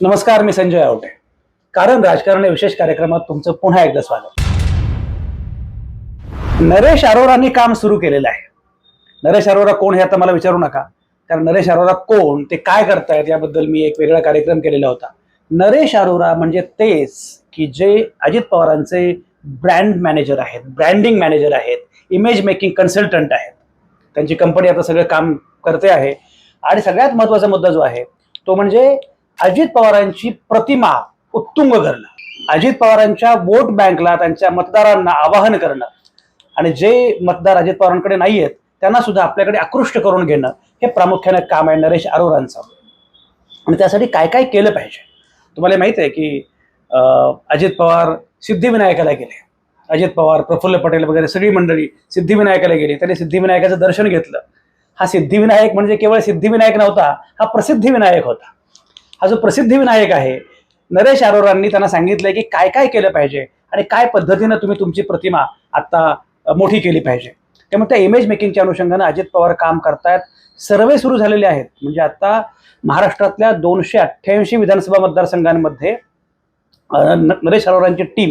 नमस्कार मी संजय आवटे. कारण राजकारण या विशेष कार्यक्रमात तुमचं पुन्हा एकदा स्वागत. नरेश अरोरांनी काम सुरू केलेलं आहे. नरेश अरोरा कोण हे आता मला विचारू नका. कारण नरेश अरोरा कोण ते काय करतायत याबद्दल मी एक वेगळा कार्यक्रम केलेला होता. नरेश अरोरा म्हणजे तेच की जे अजित पवारांचे ब्रँड मॅनेजर आहेत ब्रँडिंग मॅनेजर आहेत इमेज मेकिंग कन्सल्टंट आहेत. त्यांची कंपनी आता सगळं काम करते आहे. आणि सगळ्यात महत्त्वाचा मुद्दा जो आहे तो म्हणजे अजित पवारांची प्रतिमा उत्तुंग करणं अजित पवारांच्या वोट बँकला त्यांच्या मतदारांना आवाहन करणं आणि जे मतदार अजित पवारांकडे नाही आहेत त्यांना सुद्धा आपल्याकडे आकृष्ट करून घेणं हे प्रामुख्याने काम आहे नरेश अरोरांचं आणि त्यासाठी काय काय केलं पाहिजे? तुम्हाला माहिती आहे की अं, अजित पवार सिद्धिविनायकाला गेले. अजित पवार प्रफुल्ल पटेल वगैरे सगळी मंडळी सिद्धिविनायकाला गेली. त्यांनी सिद्धिविनायकाचं दर्शन घेतलं. हा सिद्धिविनायक म्हणजे केवळ सिद्धिविनायक नव्हता हा प्रसिद्धिविनायक होता. हा जो प्रसिद्धिविनायक आहे नरेश अरोरांनी त्यांना सांगितलंय की काय काय केलं पाहिजे आणि काय पद्धतीनं तुम्ही तुमची प्रतिमा आता मोठी केली पाहिजे. त्यामुळे त्या इमेज मेकिंगच्या अनुषंगानं अजित पवार काम करतायत. सर्वे सुरू झालेले आहेत. म्हणजे आता महाराष्ट्रातल्या दोनशे अठ्ठ्याऐंशी विधानसभा मतदारसंघांमध्ये न- नरेश अरोरांची टीम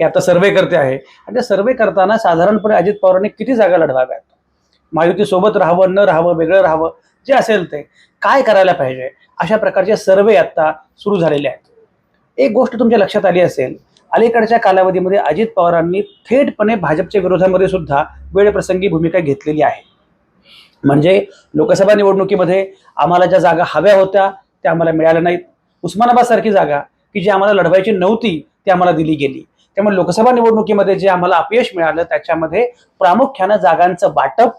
हे आता सर्वे करते आहे. आणि ते सर्वे करताना साधारणपणे अजित पवारांनी किती जागा लढवाव्यात? महायुतीसोबत राहावं न राहावं वेगळं राहावं जे असेल ते. काय करायला पाहिजे? अशा प्रकारचे सर्वे आता सुरू झालेले आहेत. एक गोष्ट तुमच्या लक्षात आली असेल अलीकडच्या कालावधीमध्ये अजित पवारांनी थेटपणे भाजपच्या विरोधामध्ये सुद्धा वेळप्रसंगी भूमिका घेतलेली आहे. म्हणजे लोकसभा निवडणुकीमध्ये आम्हाला ज्या जागा हव्या होत्या त्या आम्हाला मिळाल्या नाहीत. उस्मानाबादसारखी जागा की जी आम्हाला लढवायची नव्हती ती आम्हाला दिली गेली. त्यामुळे लोकसभा निवडणुकीमध्ये जे आम्हाला अपयश मिळालं त्याच्यामध्ये प्रामुख्यानं जागांचं वाटप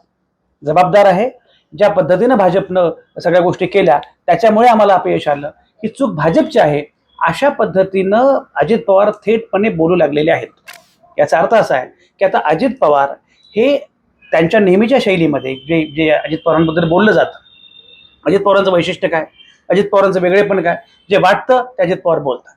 जबाबदार आहे. ज्या पद्धतीनं भाजपनं सगळ्या गोष्टी केल्या त्याच्यामुळे आम्हाला अपयश आलं. ही चूक भाजपची आहे अशा पद्धतीनं अजित पवार थेटपणे बोलू लागलेले आहेत. याचा अर्थ असा आहे की आता अजित पवार हे त्यांच्या नेहमीच्या शैलीमध्ये जे जे अजित पवारांबद्दल बोललं जातं अजित पवारांचं वैशिष्ट्य काय? अजित पवारांचं वेगळेपण काय? जे वाटतं ते अजित पवार बोलतात.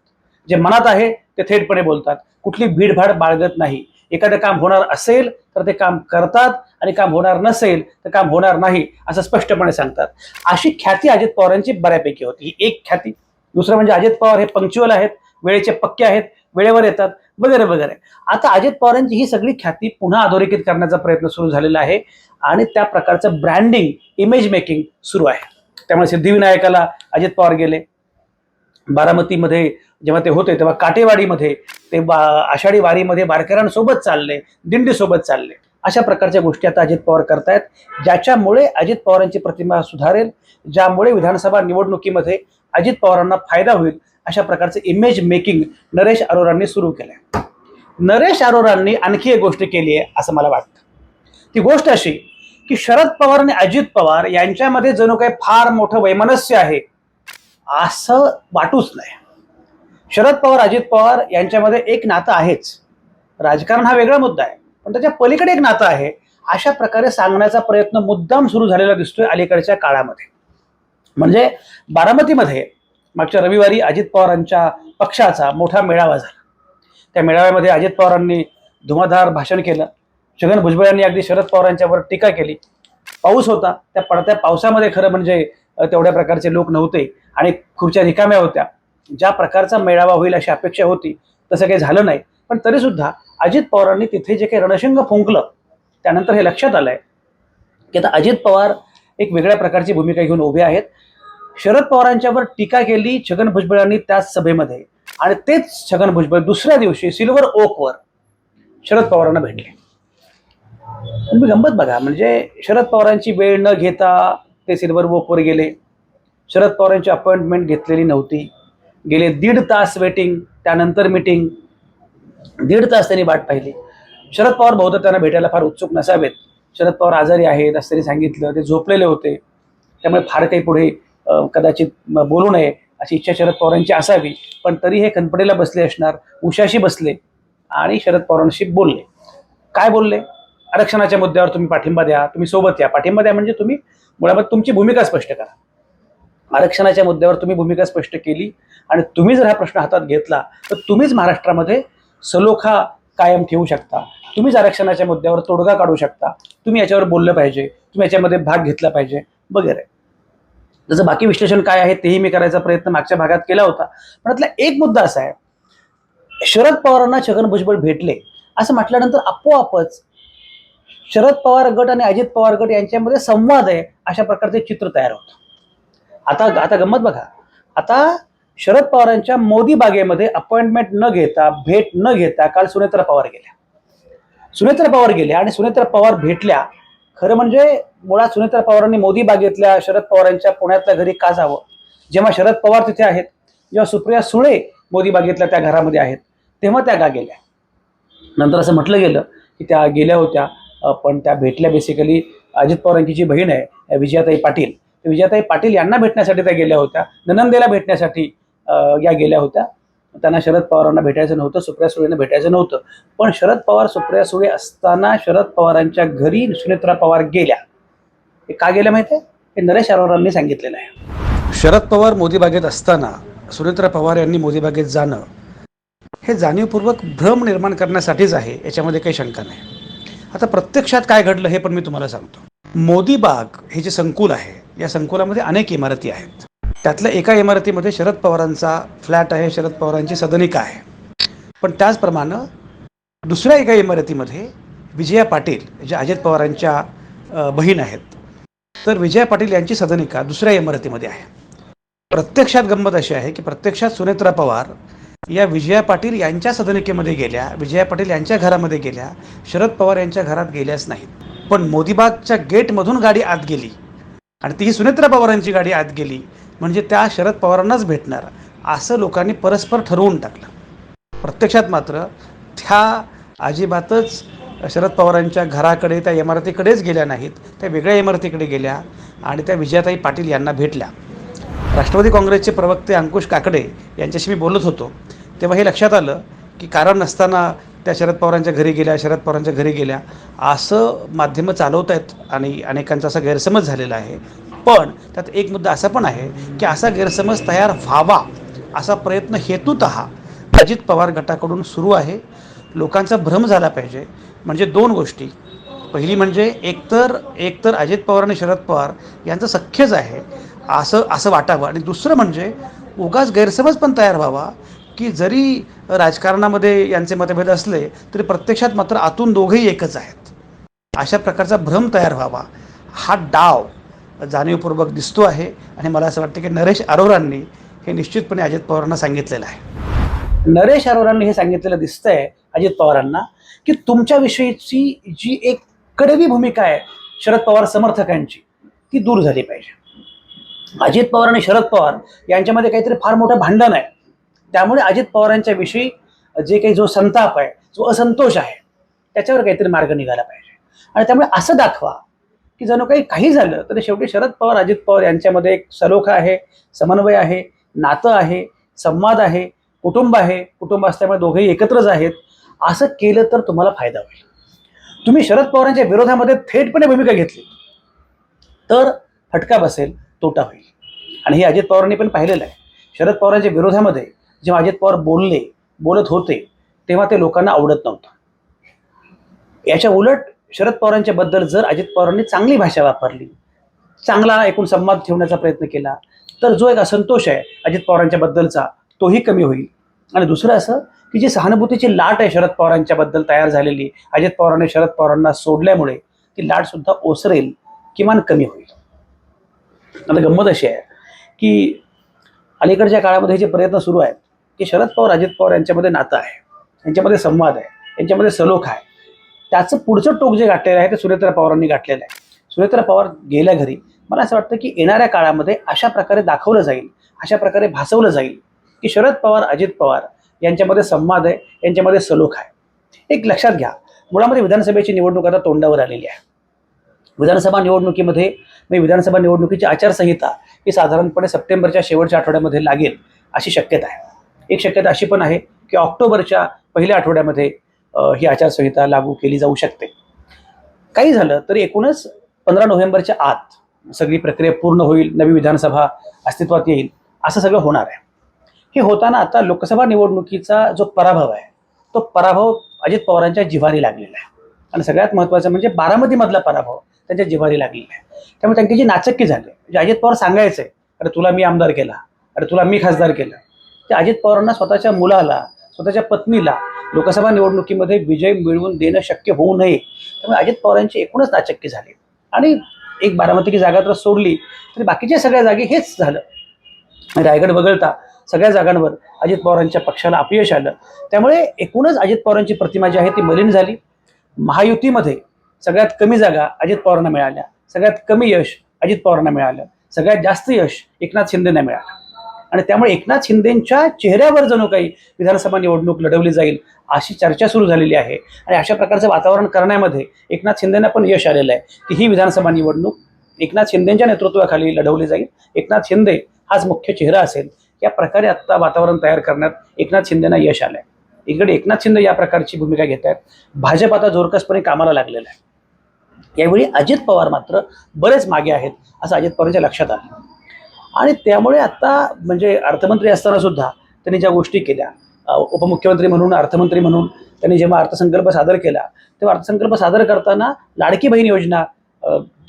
जे मनात आहे ते थेटपणे बोलतात. कुठली भीडभाड बाळगत नाही. एखादं काम होणार असेल तर ते काम करतात आणि काम होणार नसेल तर काम होणार नाही असं स्पष्टपणे सांगतात. अशी ख्याती अजित पवारांची बऱ्यापैकी होती. ही एक ख्याती. दुसरं म्हणजे अजित पवार हे पंक्च्युअल आहेत वेळेचे पक्के आहेत वेळेवर येतात वगैरे वगैरे. आता अजित पवारांची ही सगळी ख्याती पुन्हा अधोरेखित करण्याचा प्रयत्न सुरू झालेला आहे आणि त्या प्रकारचं ब्रँडिंग इमेज मेकिंग सुरू आहे. त्यामुळे सिद्धिविनायकाला अजित पवार गेले. बारामतीमध्ये जेव्हा ते होते तेव्हा काटेवाडीमध्ये ते बा आषाढी वारीमध्ये वारकऱ्यांसोबत चालले दिंडीसोबत चालले. अशा प्रकारच्या गोष्टी आता अजित पवार करतायत ज्याच्यामुळे अजित पवारांची प्रतिमा सुधारेल ज्यामुळे विधानसभा निवडणुकीमध्ये अजित पवारांना फायदा होईल अशा प्रकारचे इमेज मेकिंग नरेश अरोरांनी सुरू केलंय. नरेश अरोरांनी आणखी एक गोष्ट केली आहे असं मला वाटतं. ती गोष्ट अशी की शरद पवार आणि अजित पवार यांच्यामध्ये जणू काही फार मोठं वैमनस्य आहे असं वाटूच नाही. शरद पवार अजित पवार यांच्यामध्ये एक नातं आहेच. राजकारण हा वेगळा मुद्दा आहे. पण त्याच्या पलीकडे एक नातं आहे. अशा प्रकारे सांगण्याचा प्रयत्न मुद्दाम सुरू झालेला दिसतोय अलीकडच्या काळामध्ये. म्हणजे बारामतीमध्ये मागच्या रविवारी अजित पवारांच्या पक्षाचा मोठा मेळावा झाला. त्या मेळाव्यामध्ये अजित पवारांनी धुमाधार भाषण केलं. छगन भुजबळ यांनी अगदी शरद पवारांच्यावर टीका केली. पाऊस होता. त्या पडत्या पावसामध्ये खरं म्हणजे तेवढ्या प्रकारचे लोक नव्हते आणि खुर्च्या रिकाम्या होत्या. ज्या प्रकारचा मेळावा होईल अशी अपेक्षा होती तसं काही झालं नाही. पण तरी सुद्धा अजित पवारांनी तिथे जे काही रणशिंग फुंकलं त्यानंतर हे लक्षात आलंय की आता अजित पवार एक वेगळ्या प्रकारची भूमिका घेऊन उभे आहेत. शरद पवारांच्यावर टीका केली छगन भुजबळांनी त्याच सभेमध्ये. आणि तेच छगन भुजबळ दुसऱ्या दिवशी सिल्वर ओकवर शरद पवारांना भेटले. तुम्ही गंमत बघा म्हणजे शरद पवारांची वेळ न घेता ते सिल्वर ओकवर गेले. शरद पवारांची अपॉइंटमेंट घेतलेली नव्हती. गेले दीड तास वेटिंग त्यानंतर मिटिंग. दीड तास त्यांनी वाट पाहिली. शरद पवार बहुधा त्यांना भेटायला फार उत्सुक नसावेत. शरद पवार आजारी आहेत असं त्यांनी सांगितलं. ते झोपलेले होते. त्यामुळे फार काही पुढे कदाचित बोलू नये अशी इच्छा शरद पवारांची असावी. पण तरी हे कणपडेला बसले असणार उशाशी बसले आणि शरद पवारांशी बोलले. काय बोलले? आरक्षणाच्या मुद्द्यावर तुम्ही पाठिंबा द्या तुम्ही सोबत या. पाठिंबा द्या म्हणजे तुम्ही मुळाबत तुमची भूमिका स्पष्ट करा. आरक्षणाच्या मुद्द्यावर तुम्ही भूमिका स्पष्ट केली आणि तुम्ही जर हा प्रश्न हातात घेतला तर तुम्हीच महाराष्ट्रामध्ये सलोखा कायम ठेवू शकता. तुम्हीच आरक्षणाच्या मुद्द्यावर तोडगा काढू शकता. तुम्ही याच्यावर बोललं पाहिजे. तुम्ही याच्यामध्ये भाग घेतला पाहिजे. वगैरे. जसं बाकी विश्लेषण काय आहे तेही मी करायचा प्रयत्न मागच्या भागात केला होता. पण त्यातला एक मुद्दा असा आहे. शरद पवारांना छगन भुजबळ भेटले. असं म्हटल्यानंतर आपोआपच शरद पवार गट आणि अजित पवार गट यांच्यामध्ये संवाद आहे अशा प्रकारचे चित्र तयार होतं. आता आता गंमत बघा. आता शरद पवारांच्या मोदी बागेमध्ये अपॉइंटमेंट न घेता भेट न घेता काल सुनेत्रा पवार गेल्या. सुनेत्रा पवार गेल्या आणि सुनेत्रा पवार भेटल्या. खरं म्हणजे मुळात सुनेत्रा पवारांनी मोदी बागेतल्या शरद पवारांच्या पुण्यातल्या घरी का जावं? जेव्हा शरद पवार तिथे आहेत जेव्हा सुप्रिया सुळे मोदी बागेतल्या त्या घरामध्ये आहेत तेव्हा त्या का गेल्या. नंतर असं म्हटलं गेलं की त्या गेल्या होत्या पण त्या भेटल्या बेसिकली अजित पवारांची जी बहीण आहे विजयाताई पाटील. विजयाताई पाटील यांना भेटण्यासाठी त्या गेल्या होत्या. ननंदेला भेटण्यासाठी या गेल्या होत्या. त्यांना शरद पवारांना भेटायचं नव्हतं सुप्रिया सुळेंना भेटायचं नव्हतं. पण शरद पवार सुप्रिया सुळे असताना शरद पवारांच्या घरी सुनेत्रा पवार गेल्या. हे का गेल्या माहिती आहे? हे नरेश अरोरांनी सांगितलेलं आहे. शरद पवार मोदी बागेत असताना सुनेत्रा पवार यांनी मोदी बागेत जाणं हे जाणीवपूर्वक भ्रम निर्माण करण्यासाठीच आहे याच्यामध्ये काही शंका नाही. आता प्रत्यक्षात काय घडलं हे पण मी तुम्हाला सांगतो. मोदी बाग हे जे संकुल आहे या संकुलामध्ये अनेक इमारती आहेत. त्यातल्या एका इमारतीमध्ये शरद पवारांचा फ्लॅट आहे शरद पवारांची सदनिका आहे. पण त्याचप्रमाणे दुसऱ्या एका इमारतीमध्ये विजया पाटील ज्या अजित पवारांच्या बहीण आहेत. तर विजया पाटील यांची सदनिका दुसऱ्या इमारतीमध्ये आहे. प्रत्यक्षात गंमत अशी आहे की प्रत्यक्षात सुनेत्रा पवार या विजया पाटील यांच्या सदनिकेमध्ये गेल्या विजया पाटील यांच्या घरामध्ये गेल्या शरद पवार यांच्या घरात गेल्याच नाहीत. पण मोदीबागच्या गेटमधून गाडी आत गेली आणि तीही सुनेत्रा पवारांची गाडी आत गेली. म्हणजे त्या शरद पवारांनाच भेटणार. असं लोकांनी परस्पर ठरवून टाकलं. प्रत्यक्षात मात्र त्या अजिबातच शरद पवारांच्या घराकडे त्या इमारतीकडेच गेल्या नाहीत. त्या वेगळ्या इमारतीकडे गेल्या आणि त्या विजयाताई पाटील यांना भेटल्या. राष्ट्रवादी काँग्रेसचे प्रवक्ते अंकुश काकडे यांच्याशी मी बोलत होतो. तेव्हा हे लक्षात आलं की कारण नसताना त्या शरद पवारांच्या घरी गेल्या शरद पवारांच्या घरी गेल्या. असं माध्यमं चालवत आहेत आणि अनेकांचा असा गैरसमज झालेला आहे. पण त्यात एक मुद्दा असा पण आहे की असा गैरसमज तयार व्हावा असा प्रयत्न हेतूत अजित पवार गटाकडून सुरू आहे. लोकांचा भ्रम झाला पाहिजे. म्हणजे दोन गोष्टी. पहिली म्हणजे एकतर एकतर अजित पवार आणि शरद पवार यांचं सख्यच आहे असं असं वाटावं. आणि दुसरं म्हणजे उगाच गैरसमज पण तयार व्हावा की जरी राजकारणामध्ये यांचे मतभेद असले तरी प्रत्यक्षात मात्र आतून दोघेही एकच आहेत. अशा प्रकारचा भ्रम तयार व्हावा. हा डाव जाणीवपूर्वक दिसतो आहे आणि मला असं वाटतं की नरेश अरोरांनी हे निश्चितपणे अजित पवारांना सांगितलेलं आहे. नरेश अरोरांनी हे सांगितलेलं दिसतंय अजित पवारांना की तुमच्याविषयीची जी एक कडवी भूमिका आहे शरद पवार समर्थकांची ती दूर झाली पाहिजे. अजित पवार आणि शरद पवार यांच्यामध्ये काहीतरी फार मोठं भांडण आहे. त्यामुळे अजित पवारांच्या विषयी जे काही जो संताप आहे जो असंतोष आहे त्याच्यावर काहीतरी मार्ग निघाला पाहिजे. आणि त्यामुळे असं दाखवा की जणू काही काही झालं तरी शेवटी शरद पवार अजित पवार यांच्यामध्ये एक सलोखा आहे समन्वय आहे नातं आहे संवाद आहे कुटुंब आहे. कुटुंब असल्यामुळे दोघेही एकत्रच आहेत. असं केलं तर तुम्हाला फायदा होईल. तुम्ही शरद पवारांच्या विरोधामध्ये थेटपणे भूमिका घेतली. तर फटका बसेल तोटा होईल. आणि हे अजित पवारांनी पण पाहिलेलं आहे. शरद पवारांच्या विरोधामध्ये जेव्हा अजित पवार बोलले बोलत होते तेव्हा ते लोकांना आवडत नव्हतं. याच्या उलट शरद पवारांच्या बद्दल जर अजित पवारांनी चांगली भाषा वापरली चांगला एकूण संवाद ठेवण्याचा प्रयत्न केला तर जो एक असंतोष आहे अजित पवारांच्या बद्दलचा तोही कमी होईल. आणि दुसरं असं की जी सहानुभूतीची लाट आहे शरद पवारांच्या बद्दल तयार झालेली अजित पवारांनी शरद पवारांना सोडल्यामुळे ती लाट सुद्धा ओसरेल किमान कमी होईल. आता गंमत अशी आहे की अलीकडच्या काळामध्ये जे प्रयत्न सुरू आहेत की शरद पवार अजित पवार यांच्यामध्ये नातं आहे यांच्यामध्ये संवाद आहे यांच्यामध्ये सलोख आहे. त्याचं पुढचं टोक जे गाठलेलं आहे ते सुरेंद्र पवारांनी गाठलेलं आहे. सुरेंद्र पवार गेल्या घरी मला असं वाटतं की येणाऱ्या काळामध्ये अशा प्रकारे दाखवलं जाईल अशा प्रकारे भासवलं जाईल की शरद पवार अजित पवार यांच्यामध्ये संवाद आहे यांच्यामध्ये सलोख आहे. एक लक्षात घ्या मुळामध्ये विधानसभेची निवडणूक आता तोंडावर आलेली आहे. विधानसभा निवडणुकीमध्ये मी विधानसभा निवडणुकीची आचारसंहिता ही साधारणपणे सप्टेंबरच्या शेवटच्या आठवड्यामध्ये लागेल अशी शक्यता आहे. एक शक्यता अशी पण आहे की ऑक्टोबरच्या पहिल्या आठवड्यामध्ये ही आचारसंहिता लागू केली जाऊ शकते. काही झालं तरी एकूणच पंधरा नोव्हेंबरच्या आत सगळी प्रक्रिया पूर्ण होईल नवी विधानसभा अस्तित्वात येईल असं सगळं होणार आहे. हे होताना आता लोकसभा निवडणुकीचा जो पराभव आहे तो पराभव अजित पवारांच्या जिव्हारी लागलेला आहे. आणि सगळ्यात महत्त्वाचं म्हणजे बारामतीमधला पराभव त्यांच्या जिव्हारी लागलेला आहे. त्यामुळे त्यांची जी नाचक्की झाली म्हणजे अजित पवार सांगायचे अरे तुला मी आमदार केला अरे तुला मी खासदार केलं. ते अजित पवारांना स्वतःच्या मुलाला स्वतःच्या पत्नीला लोकसभा निवडणुकीमध्ये विजय मिळवून देणं शक्य होऊ नये. त्यामुळे अजित पवारांची एकूणच नाचक्की झाली. आणि एक बारामतीची जागा तर सोडली. तरी बाकीच्या सगळ्या जागी हेच झालं. रायगड वगळता सगळ्या जागांवर अजित पवारांच्या पक्षाला अपयश आलं. त्यामुळे एकूणच अजित पवारांची प्रतिमा जी आहे ती मलिन झाली. महायुतीमध्ये सगळ्यात कमी जागा अजित पवारांना मिळाल्या. सगळ्यात कमी यश अजित पवारांना मिळालं. सगळ्यात जास्त यश एकनाथ शिंदेना मिळालं. आणि त्यामुळे एकनाथ शिंदेच्या चेहऱ्यावर जणू काही विधानसभा निवडणूक लढवली जाईल अशी चर्चा सुरू झालेली आहे. आणि अशा प्रकारचं वातावरण करण्यामध्ये एकनाथ शिंदेना पण यश आलेलं आहे की ही विधानसभा निवडणूक एकनाथ शिंदेच्या नेतृत्वाखाली लढवली जाईल. एकनाथ शिंदे हाच मुख्य चेहरा असेल. या प्रकारे आत्ता वातावरण तयार करण्यात एकनाथ शिंदेना यश आलंय. इकडे एकनाथ शिंदे या प्रकारची भूमिका घेत आहेत. भाजप आता जोरकसपणे कामाला लागलेला आहे. यावेळी अजित पवार मात्र बरेच मागे आहेत असं अजित पवारांच्या लक्षात आलं. आणि त्यामुळे आत्ता म्हणजे अर्थमंत्री असताना सुद्धा त्यांनी ज्या गोष्टी केल्या उपमुख्यमंत्री म्हणून अर्थमंत्री म्हणून त्यांनी जेव्हा अर्थसंकल्प सादर केला तेव्हा अर्थसंकल्प सादर करताना लाडकी बहीण योजना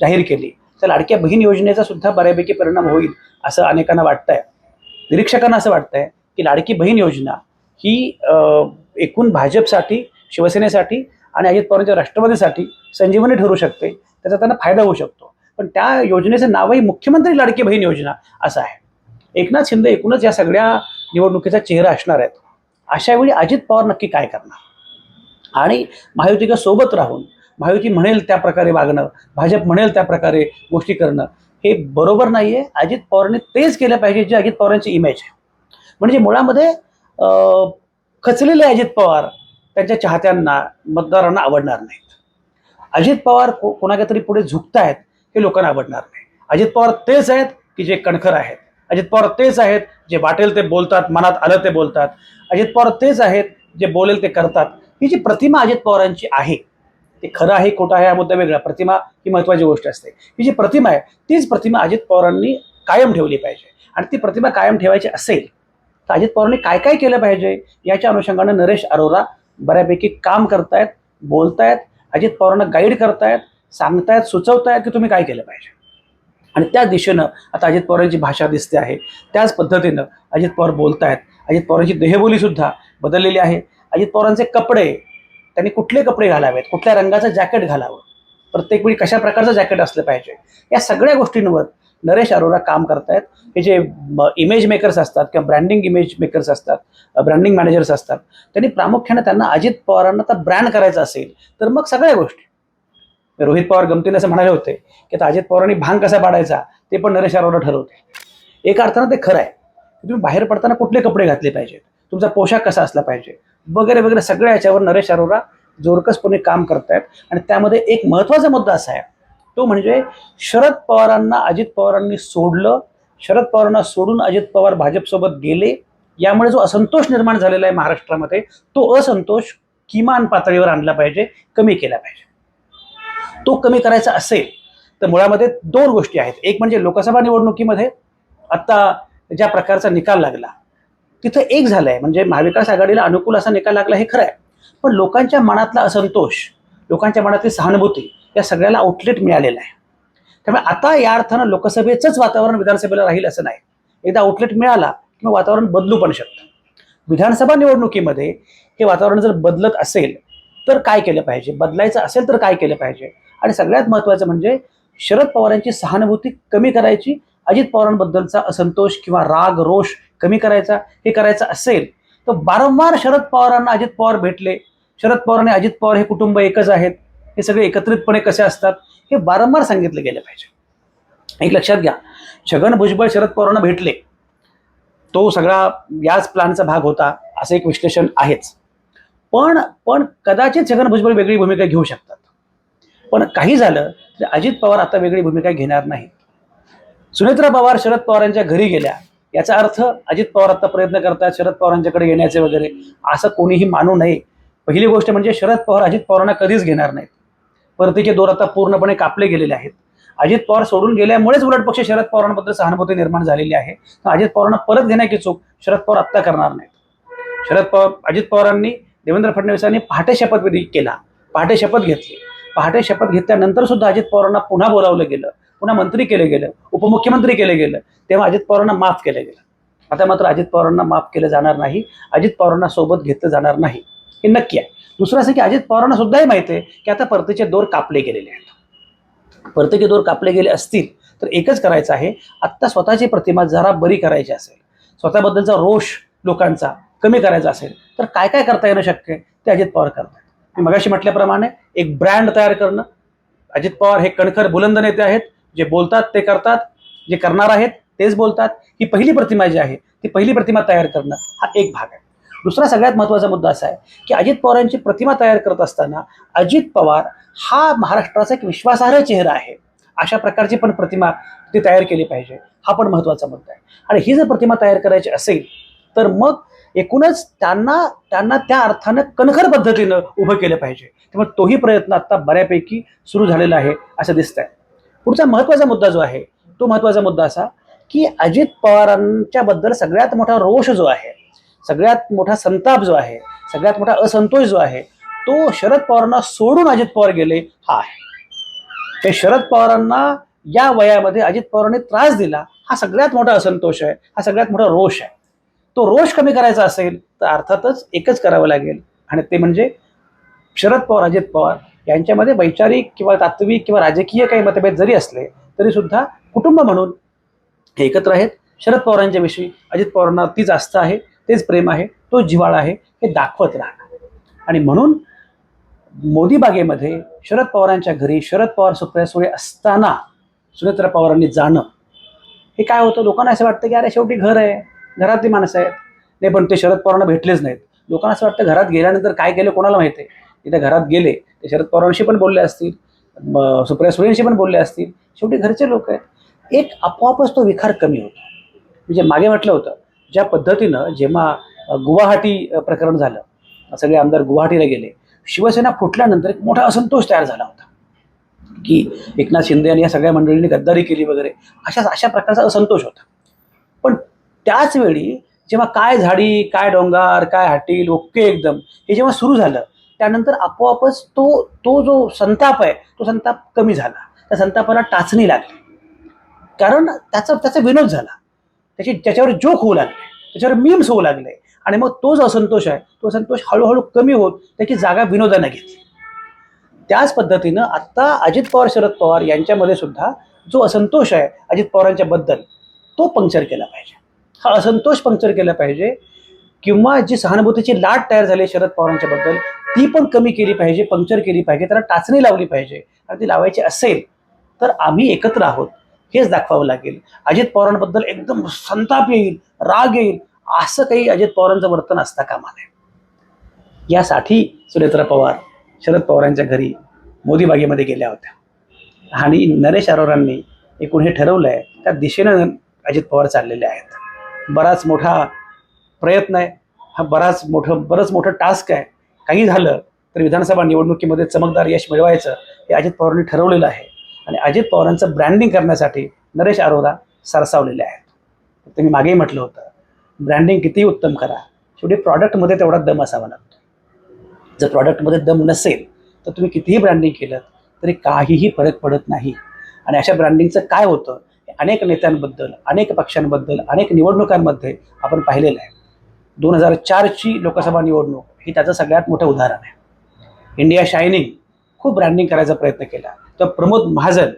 जाहीर केली. त्या लाडक्या बहीण योजनेचा सुद्धा बऱ्यापैकी परिणाम होईल असं अनेकांना वाटतंय. निरीक्षकांना असं वाटतंय की लाडकी बहीण योजना ही एकूण भाजपसाठी शिवसेनेसाठी आणि अजित पवारांच्या राष्ट्रवादीसाठी संजीवनी ठरू शकते. त्याचा त्यांना फायदा होऊ शकतो. पण त्या योजनेचं नावही मुख्यमंत्री लाडकी बहीण योजना असं आहे. एकनाथ शिंदे एकूणच या सगळ्या निवडणुकीचा चेहरा असणार आहेत. अशा वेळी अजित पवार नक्की काय करणार? आणि महायुतीच्या सोबत राहून महायुती म्हणेल त्या प्रकारे वागणं भाजप म्हणेल त्या प्रकारे गोष्टी करणं हे बरोबर नाही आहे अजित पवारांनी तेच केलं पाहिजे जे अजित पवारांची इमेज आहे. म्हणजे मुळामध्ये खचलेले अजित पवार त्यांच्या चाहत्यांना मतदारांना आवडणार नाहीत. अजित पवार को कोणाच्या तरी पुढे झुकतायत हे लोकांना आवडणार नाही. अजित पवार तेच आहेत की जे कणखर आहेत. अजित पवार तेच आहेत जे वाटेल ते बोलतात मनात आलं ते बोलतात. अजित पवार तेच आहेत जे बोलेल ते करतात. ही जी प्रतिमा अजित पवारांची आहे ते खरं आहे खोटं आहे हा मुद्दा वेगळा. प्रतिमा ही महत्त्वाची गोष्ट असते. ही जी प्रतिमा आहे तीच प्रतिमा अजित पवारांनी कायम ठेवली पाहिजे. आणि ती प्रतिमा कायम ठेवायची असेल तर अजित पवारांनी काय काय केलं पाहिजे याच्या अनुषंगानं नरेश अरोरा बऱ्यापैकी काम करतायत बोलतायत अजित पवारांना गाईड करतायत सांगतायत सुचवतायत की तुम्ही काय केलं पाहिजे. आणि त्या दिशेनं आता अजित पवारांची भाषा दिसते आहे. त्याच पद्धतीनं अजित पवार बोलतायत. अजित पवारांची देहबोलीसुद्धा बदललेली आहे. अजित पवारांचे कपडे त्यांनी कुठले कपडे घालावेत? कुठल्या रंगाचं जॅकेट घालावं? प्रत्येक वेळी कशा प्रकारचं जॅकेट असलं पाहिजे? या सगळ्या गोष्टींवर नरेश अरोरा काम करतायत. हे जे इमेज मेकर्स असतात किंवा ब्रँडिंग इमेज मेकर्स असतात ब्रँडिंग मॅनेजर्स असतात त्यांनी प्रामुख्याने त्यांना अजित पवारांना तर ब्रँड करायचं असेल तर मग सगळ्या गोष्टी. रोहित पवार गमतीने असं म्हणाले होते की आता अजित पवारांनी भांग कसा पाडायचा ते पण नरेश अरोरा ठरवते. एका अर्थानं ते खरं आहे. की तुम्ही बाहेर पडताना कुठले कपडे घातले पाहिजेत? तुमचा पोशाख कसा असला पाहिजे? वगैरे वगैरे सगळ्या याच्यावर नरेश अरोरा जोरकसपणे काम करतायत. आणि त्यामध्ये एक महत्त्वाचा मुद्दा असा आहे. तो म्हणजे शरद पवारांना अजित पवारांनी सोडलं. शरद पवारांना सोडून अजित पवार भाजपसोबत गेले. यामुळे जो असंतोष निर्माण झालेला आहे महाराष्ट्रामध्ये तो असंतोष किमान पातळीवर आणला पाहिजे कमी केला पाहिजे. तो कमी करायचा असेल तर मुळामध्ये दोन गोष्टी आहेत. एक म्हणजे लोकसभा निवडणुकीमध्ये आत्ता ज्या प्रकारचा निकाल लागला तिथं एक झालं आहे म्हणजे महाविकास आघाडीला अनुकूल असा निकाल लागला हे खरं आहे पण लोकांच्या मनातला असंतोष लोकांच्या मनातली सहानुभूती या सगळ्याला आउटलेट मिळालेलं आहे. त्यामुळे आता या अर्थानं लोकसभेचंच वातावरण विधानसभेला राहील असं नाही. एकदा आउटलेट मिळाला किंवा वातावरण बदलू पण शकतं. विधानसभा निवडणुकीमध्ये हे वातावरण जर बदलत असेल तर काय केलं पाहिजे? बदलायचं असेल तर काय केलं पाहिजे? आणि सगळ्यात महत्त्वाचं म्हणजे शरद पवारांची सहानुभूती कमी करायची अजित पवारांबद्दलचा असंतोष किंवा राग रोष कमी करायचा हे करायचं असेल तर वारंवार शरद पवारांना अजित पवार भेटले. शरद पवार आणि अजित पवार हे कुटुंब एकच आहेत. हे सगळे एकत्रितपणे कसे असतात? हे वारंवार सांगितलं गेलं पाहिजे. एक लक्षात घ्या छगन भुजबळ शरद पवारांना भेटले. तो सगळा याच प्लॅनचा भाग होता असं एक विश्लेषण आहेच. पण पण कदाचित छगन भुजबळ वेगळी भूमिका घेऊ शकतात. पण काही झालं तरी अजित पवार आता वेगळी भूमिका घेणार नाहीत. सुनेत्रा पवार शरद पवारांच्या घरी गेल्या. याचा अर्थ अजित पवार आता प्रयत्न करतात शरद पवारांच्याकडे येण्याचे वगैरे. असं कोणीही मानू नये. पहिली गोष्ट म्हणजे शरद पवार अजित पवारांना कधीच घेणार नाहीत. परतीचे दोर आता पूर्णपणे कापले गेलेले आहेत. अजित पवार सोडून गेल्यामुळेच उलट पक्ष शरद पवारांबद्दल सहानुभूती निर्माण झालेली आहे. तर अजित पवारांना परत घेण्याची चूक शरद पवार आत्ता करणार नाहीत. शरद पवार अजित पवारांनी देवेंद्र फडणवीसांनी पहाटे शपथविधी केला. पहाटे शपथ घेतली. पहाटे शपथ घेतल्यानंतर सुद्धा अजित पवारांना पुन्हा बोलावलं गेलं पुन्हा मंत्री केलं गेलं उपमुख्यमंत्री केलं गेलं तेव्हा अजित पवारांना माफ केलं गेलं. आता मात्र अजित पवारांना माफ केलं जाणार नाही अजित पवारांना सोबत घेतलं जाणार नाही हे नक्की आहे. दुसरं असं की अजित पवारांना सुद्धाही माहिती आहे की आता परतीचे दोर कापले गेलेले आहेत. परतीचे दोर कापले गेले असतील तर एकच करायचं आहे आत्ता स्वतःची प्रतिमा जरा बरी करायची असेल स्वतःबद्दलचा रोष लोकांचा कमी करायचा असेल तर काय काय करता येणं शक्य आहे? ते अजित पवार करतात मगाशी म्हटल्याप्रमाणे एक ब्रँड तयार करणं अजित पवार हे कणखर बुलंद नेते आहेत जे बोलतात ते करतात जे करणार आहेत तेच बोलतात. ही पहिली प्रतिमा जी आहे ती पहिली प्रतिमा तयार करणं हा एक भाग आहे. दुसरा सगळ्यात महत्त्वाचा मुद्दा असा आहे की अजित पवारांची प्रतिमा तयार करत असताना अजित पवार हा महाराष्ट्राचा एक विश्वासार्ह चेहरा आहे. अशा प्रकारची पण प्रतिमा ती तयार केली पाहिजे. हा पण महत्त्वाचा मुद्दा आहे. आणि ही जर प्रतिमा तयार करायची असेल तर मग एकूणच त्यांना त्यांना त्या अर्थानं कणखर पद्धतीनं उभं केलं पाहिजे. त्यामुळे तोही प्रयत्न आता बऱ्यापैकी सुरू झालेला आहे असं दिसत आहे पुढचा महत्त्वाचा मुद्दा जो आहे तो महत्त्वाचा मुद्दा असा की अजित पवारांच्या बद्दल सगळ्यात मोठा रोष जो आहे सगळ्यात मोठा संताप जो आहे सगळ्यात मोठा असंतोष जो आहे तो शरद पवारांना सोडून अजित पवार गेले हा आहे. हे शरद पवारांना या वयामध्ये अजित पवारांनी त्रास दिला हा सगळ्यात मोठा असंतोष आहे हा सगळ्यात मोठा रोष आहे. तो रोष कमी करायचा असेल तर अर्थातच एकच करावं लागेल. आणि ते म्हणजे शरद पवार अजित पवार यांच्यामध्ये वैचारिक किंवा तात्विक किंवा राजकीय काही मतभेद जरी असले तरी सुद्धा कुटुंब म्हणून हे एकत्र आहेत. शरद पवारांच्या विषयी अजित पवारांना तीच आस्था आहे तेच प्रेम आहे तो जिव्हाळा आहे हे दाखवत राहणार. आणि म्हणून मोदी बागेमध्ये शरद पवारांच्या घरी शरद पवार सुप्रिया सुळे असताना सुनेत्रा पवारांनी जाणं हे काय होतं? लोकांना असं वाटतं की अरे शेवटी घर आहे. घरातली माणसं आहेत. नाही पण ते शरद पवारांना भेटलेच नाहीत. लोकांना असं वाटतं घरात गेल्यानंतर काय केलं कोणाला माहिती आहे? तिथे घरात गेले ते शरद पवारांशी पण बोलले असतील सुप्रिया सुळेंशी पण बोलले असतील. शेवटी घरचे लोक आहेत. एक आपोआपच तो विखार कमी होतो. म्हणजे मागे म्हटलं होतं ज्या पद्धतीनं जेव्हा गुवाहाटी प्रकरण झालं सगळे आमदार गुवाहाटीला गेले शिवसेना फुटल्यानंतर एक मोठा असंतोष तयार झाला होता. की एकनाथ शिंदे आणि या सगळ्या मंडळींनी गद्दारी केली वगैरे अशा अशा प्रकारचा असंतोष होता. पण त्याच वेळी जेव्हा काय झाडी काय डोंगर काय हाटील ओके एकदम हे जेव्हा सुरू झालं त्यानंतर आपोआपच तो तो जो संताप आहे तो संताप कमी झाला. त्या संतापाला टाचणी लागली. कारण त्याचा त्याचा विनोद झाला. त्याची त्याच्यावर जोक होऊ लागले. त्याच्यावर मीम्स होऊ लागले. आणि मग तो जो असंतोष आहे. तो संतोष हळूहळू कमी होत त्याची जागा विनोदानं घेतली. त्याच पद्धतीनं आत्ता अजित पवार शरद पवार यांच्यामध्ये सुद्धा जो असंतोष आहे अजित पवारांच्याबद्दल तो पंक्चर केला पाहिजे. हा असंतोष पंक्चर केला पाहिजे किंवा जी सहानुभूतीची लाट तयार झाली शरद पवारांच्या बद्दल ती पण कमी केली पाहिजे पंक्चर केली पाहिजे त्याला टाचणी लावली पाहिजे. आणि ती लावायची असेल तर आम्ही एकत्र आहोत हेच दाखवावं लागेल. अजित पवारांबद्दल एकदम संताप येईल राग येईल असं काही अजित पवारांचं वर्तन असता कामा नये यासाठी सुनेत्रा पवार शरद पवारांच्या घरी मोदी बागेमध्ये गेल्या होत्या. आणि नरेश अरोरांनी एकूण हे ठरवलं आहे त्या दिशेनं अजित पवार चाललेले आहेत. बराच मोठा प्रयत्न आहे. हा बराच मोठं बरंच मोठं टास्क आहे. काही झालं तर विधानसभा निवडणुकीमध्ये चमकदार यश मिळवायचं हे अजित पवारांनी ठरवलेलं आहे. आणि अजित पवारांचं ब्रँडिंग करण्यासाठी नरेश अरोरा सरसावलेले आहेत. तुम्ही मी मागेही म्हटलं होतं ब्रँडिंग कितीही उत्तम करा. शेवटी प्रॉडक्टमध्ये तेवढा दम असावा लागतो. जर प्रॉडक्टमध्ये दम नसेल तर तुम्ही कितीही ब्रँडिंग केलं तरी काहीही फरक पडत नाही. आणि अशा ब्रँडिंगचं काय होतं? अनेक नेत्यांबद्दल अनेक पक्षांबद्दल अनेक निवडणुकांमध्ये आपण पाहिलेलं आहे. दोन हजार चारची लोकसभा निवडणूक ही त्याचं सगळ्यात मोठं उदाहरण आहे. इंडिया शायनिंग खूप ब्रँडिंग करायचा प्रयत्न केला. तर प्रमोद महाजन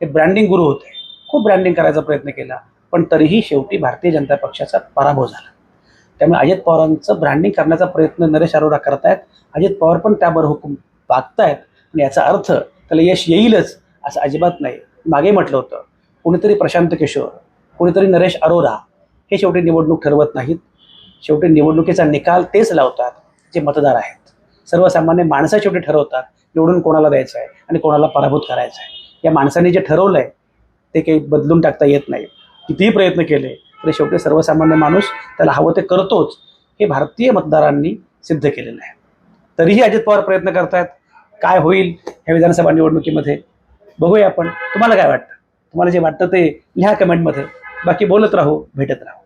हे ब्रँडिंग गुरु होते. खूप ब्रँडिंग करायचा प्रयत्न केला. पण तरीही शेवटी भारतीय जनता पक्षाचा पराभव झाला. त्यामुळे अजित पवारांचं ब्रँडिंग करण्याचा प्रयत्न नरेश अरोरा करतायत. अजित पवार पण त्यावर हुकूम वागतायत. आणि याचा अर्थ त्याला यश येईलच असं अजिबात नाही. मागे म्हटलं होतं. कोणीतरी प्रशांत किशोर कोणीतरी नरेश अरोरा हे शेवटी निवडणूक ठरवत नाहीत. शेवटी निवडणुकीचा निकाल तेच लावतात जे मतदार आहेत. सर्वसामान्य माणसं शेवटी ठरवतात निवडून कोणाला द्यायचं आहे आणि कोणाला पराभूत करायचं आहे या माणसाने जे ठरवलं आहे ते काही बदलून टाकता येत नाही. कितीही प्रयत्न केले तरी शेवटी सर्वसामान्य माणूस त्याला हवं ते करतोच हे भारतीय मतदारांनी सिद्ध केलेलं आहे. तरीही अजित पवार प्रयत्न करतायत. काय होईल ह्या विधानसभा निवडणुकीमध्ये? बघूया आपण. तुम्हाला काय वाटतं? तुम्हाला जे वाटतं ते लिहा कमेंटमध्ये बाकी बोलत राहू भेटत राहू.